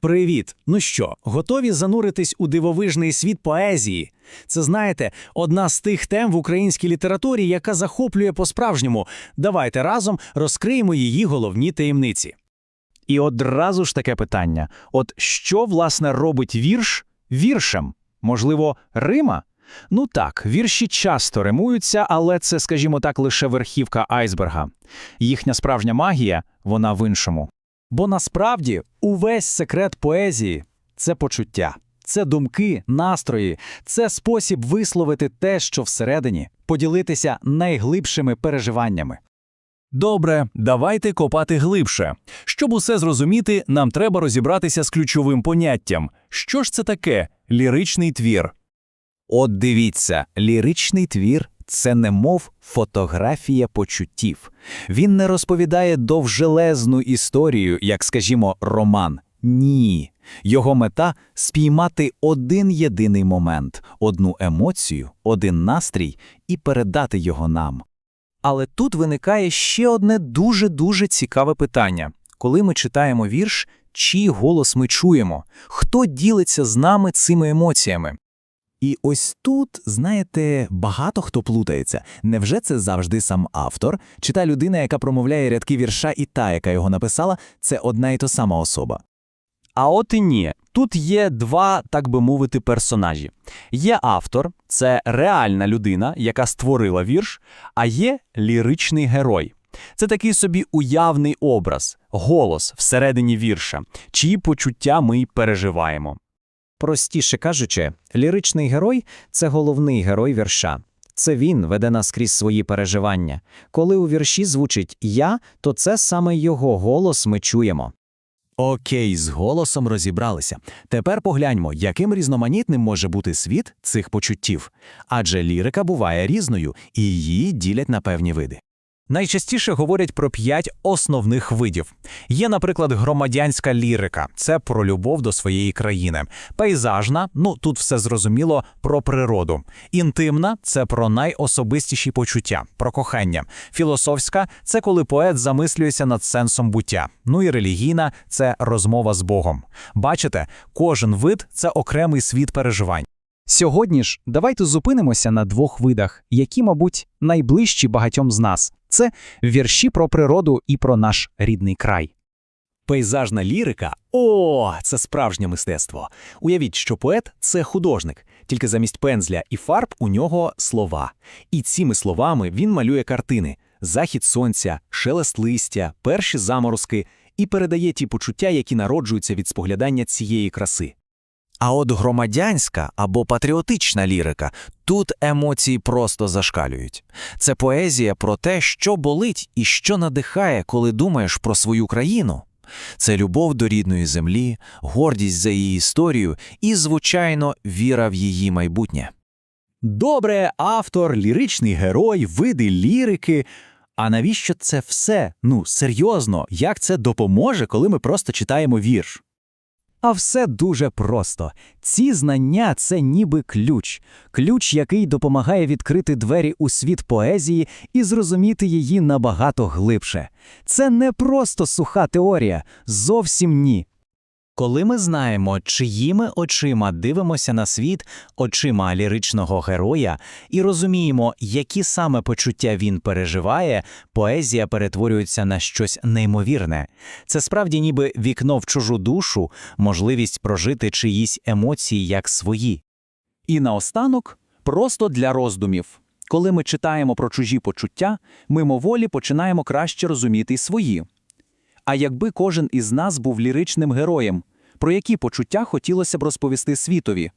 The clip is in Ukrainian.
Привіт! Ну що, готові зануритись у дивовижний світ поезії? Це, знаєте, одна з тих тем в українській літературі, яка захоплює по-справжньому. Давайте разом розкриємо її головні таємниці. І одразу ж таке питання: от що, власне, робить вірш віршем? Можливо, Рима? Ну так, вірші часто римуються, але це, скажімо так, лише верхівка айсберга. Їхня справжня магія, вона в іншому. Бо насправді увесь секрет поезії це почуття, це думки, настрої, це спосіб висловити те, що всередині, поділитися найглибшими переживаннями. Добре, давайте копати глибше. Щоб усе зрозуміти, нам треба розібратися з ключовим поняттям. Що ж це таке ліричний твір? От дивіться, ліричний твір це немов фотографія почуттів. Він не розповідає довжелезну історію, як, скажімо, роман. Ні. Його мета спіймати один єдиний момент, одну емоцію, один настрій і передати його нам. Але тут виникає ще одне дуже-дуже цікаве питання. Коли ми читаємо вірш, чий голос ми чуємо? Хто ділиться з нами цими емоціями? І ось тут, знаєте, багато хто плутається. Невже це завжди сам автор? Чи та людина, яка промовляє рядки вірша, і та, яка його написала, це одна і та сама особа? А от і ні. Тут є два, так би мовити, персонажі. Є автор, це реальна людина, яка створила вірш, а є ліричний герой. Це такий собі уявний образ, голос всередині вірша, чиї почуття ми й переживаємо. Простіше кажучи, ліричний герой це головний герой вірша. Це він веде нас крізь свої переживання. Коли у вірші звучить я, то це саме його голос ми чуємо. Окей, з голосом розібралися. Тепер погляньмо, яким різноманітним може бути світ цих почуттів. Адже лірика буває різною, і її ділять на певні види. Найчастіше говорять про п'ять основних видів. Є, наприклад, громадянська лірика це про любов до своєї країни. Пейзажна ну тут все зрозуміло про природу. Інтимна це про найособистіші почуття, про кохання. Філософська це коли поет замислюється над сенсом буття. Ну і релігійна це розмова з Богом. Бачите, кожен вид це окремий світ переживань. Сьогодні ж давайте зупинимося на двох видах, які, мабуть, найближчі багатьом з нас. Це вірші про природу і про наш рідний край. Пейзажна лірика о, це справжнє мистецтво. Уявіть, що поет це художник, тільки замість пензля і фарб у нього слова. І цими словами він малює картини: захід сонця, шелест листя, перші заморозки і передає ті почуття, які народжуються від споглядання цієї краси. А от громадянська або патріотична лірика тут емоції просто зашкалюють. Це поезія про те, що болить і що надихає, коли думаєш про свою країну. Це любов до рідної землі, гордість за її історію і, звичайно, віра в її майбутнє. Добре, автор, ліричний герой, види лірики. А навіщо це все? Ну, серйозно, як це допоможе, коли ми просто читаємо вірш? А все дуже просто. Ці знання це ніби ключ, ключ, який допомагає відкрити двері у світ поезії і зрозуміти її набагато глибше. Це не просто суха теорія, зовсім ні. Коли ми знаємо, чиїми очима дивимося на світ, очима ліричного героя, і розуміємо, які саме почуття він переживає, поезія перетворюється на щось неймовірне. Це справді ніби вікно в чужу душу, можливість прожити чиїсь емоції як свої. І наостанок, просто для роздумів. Коли ми читаємо про чужі почуття, мимоволі починаємо краще розуміти свої. А якби кожен із нас був ліричним героєм, про які почуття хотілося б розповісти світові?